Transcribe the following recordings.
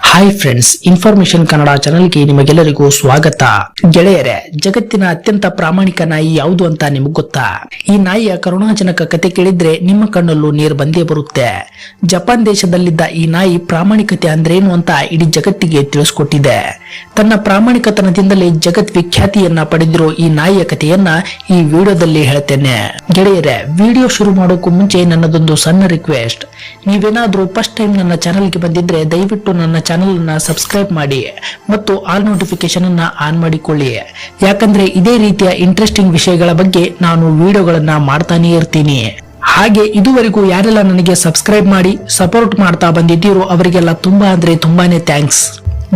Hi friends information Kannada ಚಾನಲ್ಗೆ ನಿಮಗೆಲ್ಲರಿಗೂ ಸ್ವಾಗತ. ಗೆಳೆಯರೆ, ಜಗತ್ತಿನ ಅತ್ಯಂತ ಪ್ರಾಮಾಣಿಕ ನಾಯಿ ಯಾವುದು ಅಂತ ನಿಮಗೆ ಗೊತ್ತಾ? ಈ ನಾಯಿಯ ಕರುಣಾಜನಕ ಕತೆ ಕೇಳಿದ್ರೆ ನಿಮ್ಮ ಕಣ್ಣಲ್ಲೂ ನೀರು ಬಂದೇ ಬರುತ್ತೆ. ಜಪಾನ್ ದೇಶದಲ್ಲಿದ್ದ ಈ ನಾಯಿ ಪ್ರಾಮಾಣಿಕತೆ ಅಂದ್ರೇನು ಅಂತ ಇಡೀ ಜಗತ್ತಿಗೆ ತಿಳಿಸ್ಕೊಟ್ಟಿದೆ. ತನ್ನ ಪ್ರಾಮಾಣಿಕತನದಿಂದಲೇ ಜಗತ್ ವಿಖ್ಯಾತಿಯನ್ನ ಪಡೆದಿರೋ ಈ ನಾಯಿಯ ಕಥೆಯನ್ನ ಈ ವಿಡಿಯೋದಲ್ಲಿ ಹೇಳ್ತೇನೆ. ಗೆಳೆಯರೆ, ವಿಡಿಯೋ ಶುರು ಮಾಡೋಕ್ಕೂ ಮುಂಚೆ ನನ್ನದೊಂದು ಸಣ್ಣ ರಿಕ್ವೆಸ್ಟ್ ನೀವೇನಾದ್ರೂ ಫಸ್ಟ್ ಟೈಮ್ ನನ್ನ ಚಾನಲ್ಗೆ ಬಂದಿದ್ರೆ ದಯವಿಟ್ಟು ನನ್ನ ಚಾನೆಲ್ ಅನ್ನ ಸಬ್ಸ್ಕ್ರೈಬ್ ಮಾಡಿ ಮತ್ತು ಆಲ್ ನೋಟಿಫಿಕೇಶನ್ ಅನ್ನ ಆನ್ ಮಾಡಿಕೊಳ್ಳಿ. ಯಾಕಂದ್ರೆ ಇದೇ ರೀತಿಯ ಇಂಟ್ರೆಸ್ಟಿಂಗ್ ವಿಷಯಗಳ ಬಗ್ಗೆ ನಾನು ವಿಡಿಯೋಗಳನ್ನ ಮಾಡ್ತಾನೇ ಇರ್ತೀನಿ. ಹಾಗೆ ಇದುವರೆಗೂ ಯಾರೆಲ್ಲ ನನಗೆ ಸಬ್ಸ್ಕ್ರೈಬ್ ಮಾಡಿ ಸಪೋರ್ಟ್ ಮಾಡ್ತಾ ಬಂದಿದ್ದೀರೋ ಅವರಿಗೆಲ್ಲ ತುಂಬಾ ಅಂದ್ರೆ ತುಂಬಾನೇ ಥ್ಯಾಂಕ್ಸ್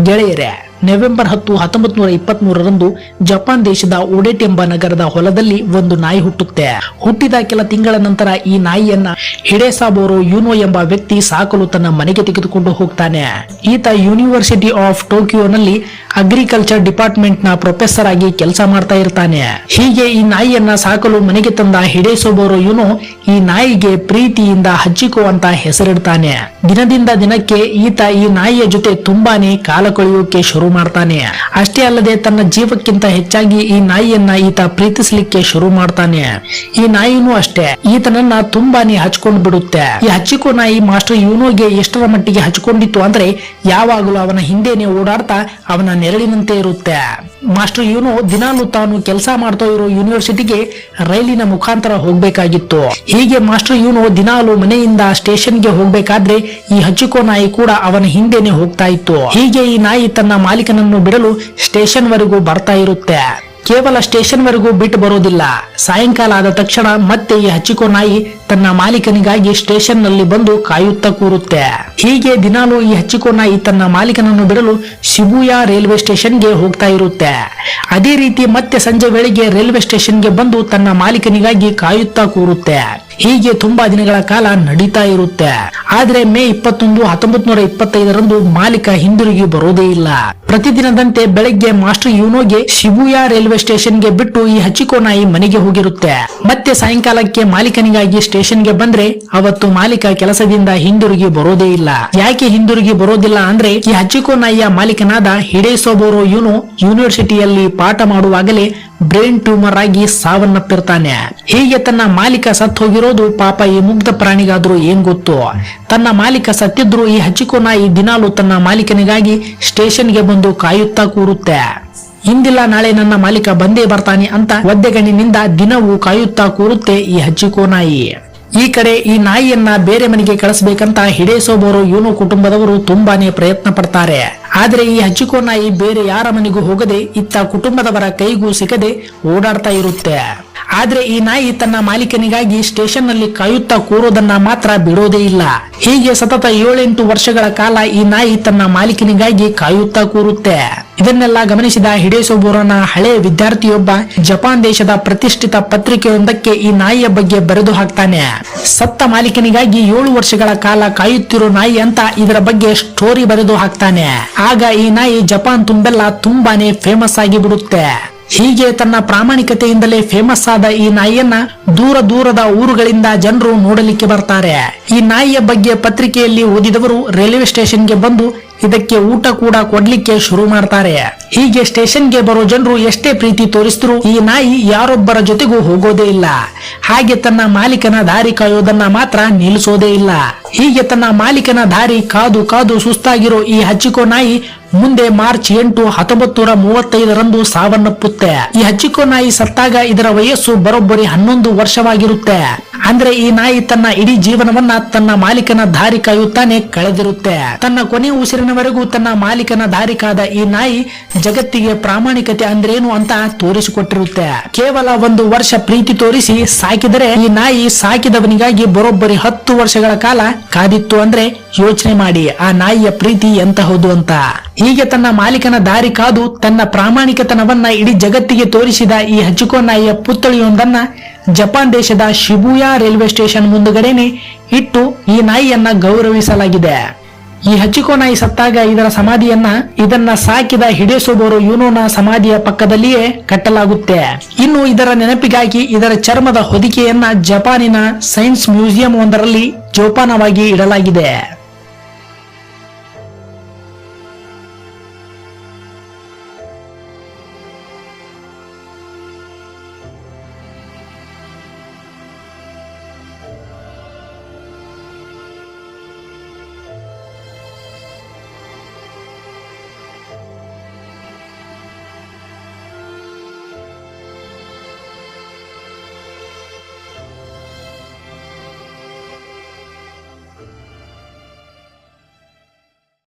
ಗೆಳೆಯರೆ. ನವೆಂಬರ್ ಹತ್ತು ಹತ್ತೊಂಬತ್ ನೂರ ಇಪ್ಪತ್ತ್ ಮೂರರಂದು ಜಪಾನ್ ದೇಶದ ಒಡೆಟ್ ಎಂಬ ನಗರದ ಹೊಲದಲ್ಲಿ ಒಂದು ನಾಯಿ ಹುಟ್ಟುತ್ತೆ. ಹುಟ್ಟಿದ ಕೆಲ ತಿಂಗಳ ನಂತರ ಈ ನಾಯಿಯನ್ನ ಹಿಡೇಸಾಬೋರೋ ಯುನೋ ಎಂಬ ವ್ಯಕ್ತಿ ಸಾಕಲು ತನ್ನ ಮನೆಗೆ ತೆಗೆದುಕೊಂಡು ಹೋಗ್ತಾನೆ. ಈತ ಯೂನಿವರ್ಸಿಟಿ ಆಫ್ ಟೋಕಿಯೋನಲ್ಲಿ ಅಗ್ರಿಕಲ್ಚರ್ ಡಿಪಾರ್ಟ್ಮೆಂಟ್ನ ಪ್ರೊಫೆಸರ್ ಆಗಿ ಕೆಲಸ ಮಾಡ್ತಾ ಇರ್ತಾನೆ. ಹೀಗೆ ಈ ನಾಯಿಯನ್ನ ಸಾಕಲು ಮನೆಗೆ ತಂದ ಹಿಡೇಸೋಬೋರೋ ಯುನೋ ಈ ನಾಯಿಗೆ ಪ್ರೀತಿಯಿಂದ ಹಚ್ಚಿಕೋ ಅಂತ ಹೆಸರಿಡ್ತಾನೆ. ದಿನದಿಂದ ದಿನಕ್ಕೆ ಈತ ಈ ನಾಯಿಯ ಜೊತೆ ತುಂಬಾನೇ ಕಾಲ ಕಳೆಯೋಕೆ ಶುರು ಮಾಡ್ತಾನೆ. ಅಷ್ಟೇ ಅಲ್ಲದೆ ತನ್ನ ಜೀವಕ್ಕಿಂತ ಹೆಚ್ಚಾಗಿ ಈ ನಾಯಿಯನ್ನ ಈತ ಪ್ರೀತಿಸಲಿಕ್ಕೆ ಶುರು ಮಾಡ್ತಾನೆ. ಈ ನಾಯಿನೂ ಅಷ್ಟೇ. ಈತನನ್ನ ತುಂಬಾನೇ ಹಚ್ಕೊಂಡು ಬಿಡುತ್ತೆ. ಈ ಹಚ್ಚಿಕೋ ನಾಯಿ ಮಾಸ್ಟರ್ ಯುನೋಗೆ ಎಷ್ಟರ ಮಟ್ಟಿಗೆ ಹಚ್ಕೊಂಡಿತ್ತು ಅಂದ್ರೆ ಯಾವಾಗಲೂ ಅವನ ಹಿಂದೆನೆ ಓಡಾಡ್ತಾ ಅವನ ನೆರಳಿನಂತೆ ಇರುತ್ತೆ. ಮಾಸ್ಟರ್ ಇವನು ದಿನಾಲು ತಾನು ಕೆಲಸ ಮಾಡ್ತಾ ಇರೋ ಯೂನಿವರ್ಸಿಟಿಗೆ ರೈಲಿನ ಮುಖಾಂತರ ಹೋಗ್ಬೇಕಾಗಿತ್ತು. ಹೀಗೆ ಮಾಸ್ಟರ್ ಇವನು ದಿನಾಲು ಮನೆಯಿಂದ ಸ್ಟೇಷನ್ಗೆ ಹೋಗ್ಬೇಕಾದ್ರೆ ಈ ಹಚ್ಚಿಕೋ ನಾಯಿ ಕೂಡ ಅವನ ಹಿಂದೆನೆ ಹೋಗ್ತಾ ಇತ್ತು. ಹೀಗೆ ಈ ನಾಯಿ ತನ್ನ ಮಾಲೀಕನನ್ನು ಬಿಡಲು ಸ್ಟೇಷನ್ ವರೆಗೂ ಬರ್ತಾ ಇರುತ್ತೆ. ಕೇವಲ ಸ್ಟೇಷನ್ ವರೆಗೂ ಬಿಟ್ಟು ಬರೋದಿಲ್ಲ. ಸಾಯಂಕಾಲ ಆದ ತಕ್ಷಣ ಮತ್ತೆ ಈ ಹಚ್ಚಿಕೋ ನಾಯಿ ತನ್ನ ಮಾಲೀಕನಿಗಾಗಿ ಸ್ಟೇಷನ್ನಲ್ಲಿ ಬಂದು ಕಾಯುತ್ತಾ ಕೂರುತ್ತೆ. ಹೀಗೆ ದಿನಾಲು ಈ ಹಚ್ಚಿಕೋ ನಾಯಿ ತನ್ನ ಮಾಲೀಕನನ್ನು ಬಿಡಲು ಶಿಬುಯಾ ರೈಲ್ವೆ ಸ್ಟೇಷನ್ಗೆ ಹೋಗ್ತಾ ಇರುತ್ತೆ. ಅದೇ ರೀತಿ ಮತ್ತೆ ಸಂಜೆ ವೇಳೆಗೆ ರೈಲ್ವೆ ಸ್ಟೇಷನ್ಗೆ ಬಂದು ತನ್ನ ಮಾಲೀಕನಿಗಾಗಿ ಕಾಯುತ್ತಾ ಕೂರುತ್ತೆ. ಹೀಗೆ ತುಂಬಾ ದಿನಗಳ ಕಾಲ ನಡೀತಾ ಇರುತ್ತೆ. ಆದ್ರೆ ಮೇ ಇಪ್ಪತ್ತೊಂದು ಹತ್ತೊಂಬತ್ ನೂರ ಇಪ್ಪತ್ತೈದರಂದು ಮಾಲೀಕ ಹಿಂದಿರುಗಿ ಬರೋದೇ ಇಲ್ಲ. ಪ್ರತಿದಿನದಂತೆ ಬೆಳಗ್ಗೆ ಮಾಸ್ಟರ್ ಯುನೋಗೆ ಶಿಬುಯಾ ರೈಲ್ವೆ ಸ್ಟೇಷನ್ಗೆ ಬಿಟ್ಟು ಈ ಹಚ್ಚಿಕೋ ನಾಯಿ ಮನೆಗೆ ಹೋಗಿರುತ್ತೆ. ಮತ್ತೆ ಸಾಯಂಕಾಲಕ್ಕೆ ಮಾಲೀಕನಿಗಾಗಿ ಸ್ಟೇಷನ್ಗೆ ಬಂದ್ರೆ ಅವತ್ತು ಮಾಲೀಕ ಕೆಲಸದಿಂದ ಹಿಂದಿರುಗಿ ಬರೋದೇ ಇಲ್ಲ. ಯಾಕೆ ಹಿಂದಿರುಗಿ ಬರೋದಿಲ್ಲ ಅಂದ್ರೆ ಈ ಹಚ್ಚಿಕೋ ನಾಯಿಯ ಮಾಲೀಕನಾದ ಹಿಡೇಸೋಬೋರೋ ಯುನೋ ಯೂನಿವರ್ಸಿಟಿಯಲ್ಲಿ ಪಾಠ ಮಾಡುವಾಗಲೇ ಬ್ರೈನ್ ಟ್ಯೂಮರ್ ಆಗಿ ಸಾವನ್ನಪ್ಪಿರ್ತಾನೆ. ಹೀಗೆ ತನ್ನ ಮಾಲೀಕ ಸತ್ತು ಹೋಗಿರೋದು ಪಾಪ ಈ ಮುಗ್ಧ ಪ್ರಾಣಿಗಾದ್ರೂ ಏನ್ ಗೊತ್ತು? ತನ್ನ ಮಾಲೀಕ ಸತ್ತಿದ್ರು ಈ ಹಚ್ಚಿಕೋ ನಾಯಿ ದಿನಾಲು ತನ್ನ ಮಾಲೀಕನಿಗಾಗಿ ಸ್ಟೇಷನ್ಗೆ ಬಂದು ಕಾಯುತ್ತಾ ಕೂರುತ್ತೆ. ಇಂದಿಲ್ಲ ನಾಳೆ ನನ್ನ ಮಾಲೀಕ ಬಂದೇ ಬರ್ತಾನೆ ಅಂತ ಒದ್ದೆಗಣ್ಣಿನಿಂದ ದಿನವೂ ಕಾಯುತ್ತಾ ಕೂರುತ್ತೆ ಈ ಹಚ್ಚಿಕೋ ನಾಯಿ ಈ ಕಡೆ ಈ ನಾಯಿಯನ್ನ ಬೇರೆ ಮನೆಗೆ ಕಳಿಸ್ಬೇಕಂತ ಹಿಡೇಸೋಬರು ಇವನು ಕುಟುಂಬದವರು ತುಂಬಾನೇ ಪ್ರಯತ್ನ ಪಡ್ತಾರೆ. ಆದ್ರೆ ಈ ಹಚ್ಚಿಕೋ ನಾಯಿ ಬೇರೆ ಯಾರ ಮನೆಗೂ ಹೋಗದೆ ಇತ್ತ ಕುಟುಂಬದವರ ಕೈಗೂ ಸಿಗದೆ ಓಡಾಡ್ತಾ ಇರುತ್ತೆ. ಆದ್ರೆ ಈ ನಾಯಿ ತನ್ನ ಮಾಲೀಕನಿಗಾಗಿ ಸ್ಟೇಷನ್ನಲ್ಲಿ ಕಾಯುತ್ತಾ ಕೂರೋದನ್ನ ಮಾತ್ರ ಬಿಡೋದೇ ಇಲ್ಲ. ಹೀಗೆ ಸತತ ಏಳೆಂಟು ವರ್ಷಗಳ ಕಾಲ ಈ ನಾಯಿ ತನ್ನ ಮಾಲೀಕನಿಗಾಗಿ ಕಾಯುತ್ತಾ ಕೂರುತ್ತೆ. ಇದನ್ನೆಲ್ಲ ಗಮನಿಸಿದ ಹಿಡೇಸೋಬೋರನ ಹಳೆ ವಿದ್ಯಾರ್ಥಿಯೊಬ್ಬ ಜಪಾನ್ ದೇಶದ ಪ್ರತಿಷ್ಠಿತ ಪತ್ರಿಕೆಯೊಂದಕ್ಕೆ ಈ ನಾಯಿಯ ಬಗ್ಗೆ ಬರೆದು ಹಾಕ್ತಾನೆ. ಸತ್ತ ಮಾಲೀಕನಿಗಾಗಿ ಏಳು ವರ್ಷಗಳ ಕಾಲ ಕಾಯುತ್ತಿರೋ ನಾಯಿ ಅಂತ ಇದರ ಬಗ್ಗೆ ಸ್ಟೋರಿ ಬರೆದು ಹಾಕ್ತಾನೆ. ಆಗ ಈ ನಾಯಿ ಜಪಾನ್ ತುಂಬೆಲ್ಲ ತುಂಬಾನೇ ಫೇಮಸ್ ಆಗಿ ಬಿಡುತ್ತೆ ಹೀಗೆ ತನ್ನ ಪ್ರಾಮಾಣಿಕತೆಯಿಂದಲೇ ಫೇಮಸ್ ಆದ ಈ ನಾಯಿಯನ್ನ ದೂರ ದೂರದ ಊರುಗಳಿಂದ ಜನರು ನೋಡಲಿಕ್ಕೆ ಬರ್ತಾರೆ. ಈ ನಾಯಿಯ ಬಗ್ಗೆ ಪತ್ರಿಕೆಯಲ್ಲಿ ಓದಿದವರು ರೈಲ್ವೆ ಸ್ಟೇಷನ್ಗೆ ಬಂದು ಇದಕ್ಕೆ ಊಟ ಕೂಡ ಕೊಡ್ಲಿಕ್ಕೆ ಶುರು ಮಾಡ್ತಾರೆ. ಹೀಗೆ ಸ್ಟೇಷನ್ಗೆ ಬರೋ ಜನರು ಎಷ್ಟೇ ಪ್ರೀತಿ ತೋರಿಸಿದ್ರು ಈ ನಾಯಿ ಯಾರೊಬ್ಬರ ಜೊತೆಗೂ ಹೋಗೋದೇ ಇಲ್ಲ. ಹಾಗೆ ತನ್ನ ಮಾಲೀಕನ ದಾರಿ ಕಾಯೋದನ್ನ ಮಾತ್ರ ನಿಲ್ಲಿಸೋದೇ ಇಲ್ಲ. ಹೀಗೆ ತನ್ನ ಮಾಲೀಕನ ದಾರಿ ಕಾದು ಕಾದು ಸುಸ್ತಾಗಿರೋ ಈ ಹಚ್ಚಿಕೋ ನಾಯಿ ಮುಂದೆ ಮಾರ್ಚ್ ಎಂಟು ಹತ್ತೊಂಬತ್ತು ನೂರ ಮೂವತ್ತೈದರಂದು ಸಾವನ್ನಪ್ಪುತ್ತೆ. ಈ ಹಚ್ಚಿಕೋ ನಾಯಿ ಸತ್ತಾಗ ಇದರ ವಯಸ್ಸು ಬರೋಬ್ಬರಿ ಹನ್ನೊಂದು ವರ್ಷವಾಗಿರುತ್ತೆ. ಅಂದ್ರೆ ಈ ನಾಯಿ ತನ್ನ ಇಡೀ ಜೀವನವನ್ನ ತನ್ನ ಮಾಲೀಕನ ದಾರಿ ಕಾಯುತ್ತಾನೆ ಕಳೆದಿರುತ್ತೆ. ತನ್ನ ಕೊನೆ ಉಸಿರಿನವರೆಗೂ ತನ್ನ ಮಾಲೀಕನ ದಾರಿ ಕಾದ ಈ ನಾಯಿ ಜಗತ್ತಿಗೆ ಪ್ರಾಮಾಣಿಕತೆ ಅಂದ್ರೇನು ಅಂತ ತೋರಿಸಿಕೊಟ್ಟಿರುತ್ತೆ. ಕೇವಲ ಒಂದು ವರ್ಷ ಪ್ರೀತಿ ತೋರಿಸಿ ಸಾಕಿದರೆ ಈ ನಾಯಿ ಸಾಕಿದವನಿಗಾಗಿ ಬರೋಬ್ಬರಿ ಹತ್ತು ವರ್ಷಗಳ ಕಾಲ ಕಾದಿತ್ತು ಅಂದ್ರೆ ಯೋಚನೆ ಮಾಡಿ, ಆ ನಾಯಿಯ ಪ್ರೀತಿ ಎಂತಹದು ಅಂತ. ಹೀಗೆ ತನ್ನ ಮಾಲೀಕನ ದಾರಿ ಕಾದು ತನ್ನ ಪ್ರಾಮಾಣಿಕತನವನ್ನ ಇಡೀ ಜಗತ್ತಿಗೆ ತೋರಿಸಿದ ಈ ಹಚ್ಚಿಕೋ ನಾಯಿಯ ಪುತ್ಥಳಿಯೊಂದನ್ನ ಜಪಾನ್ ದೇಶದ ಶಿಬುಯಾ ರೈಲ್ವೆ ಸ್ಟೇಷನ್ ಮುಂದುಗಡೆನೆ ಇಟ್ಟು ಈ ನಾಯಿಯನ್ನ ಗೌರವಿಸಲಾಗಿದೆ. ಈ ಹಚ್ಚಿಕೋ ನಾಯಿ ಸತ್ತಾಗ ಇದರ ಸಮಾಧಿಯನ್ನ ಇದನ್ನ ಸಾಕಿದ ಹಿಡೇಸೋಬೋರು ಯೂನೋನ ಸಮಾಧಿಯ ಪಕ್ಕದಲ್ಲಿಯೇ ಕಟ್ಟಲಾಗುತ್ತೆ. ಇನ್ನು ಇದರ ನೆನಪಿಗಾಗಿ ಇದರ ಚರ್ಮದ ಹೊದಿಕೆಯನ್ನ ಜಪಾನಿನ ಸೈನ್ಸ್ ಮ್ಯೂಸಿಯಂ ಒಂದರಲ್ಲಿ ಜೋಪಾನವಾಗಿ ಇಡಲಾಗಿದೆ.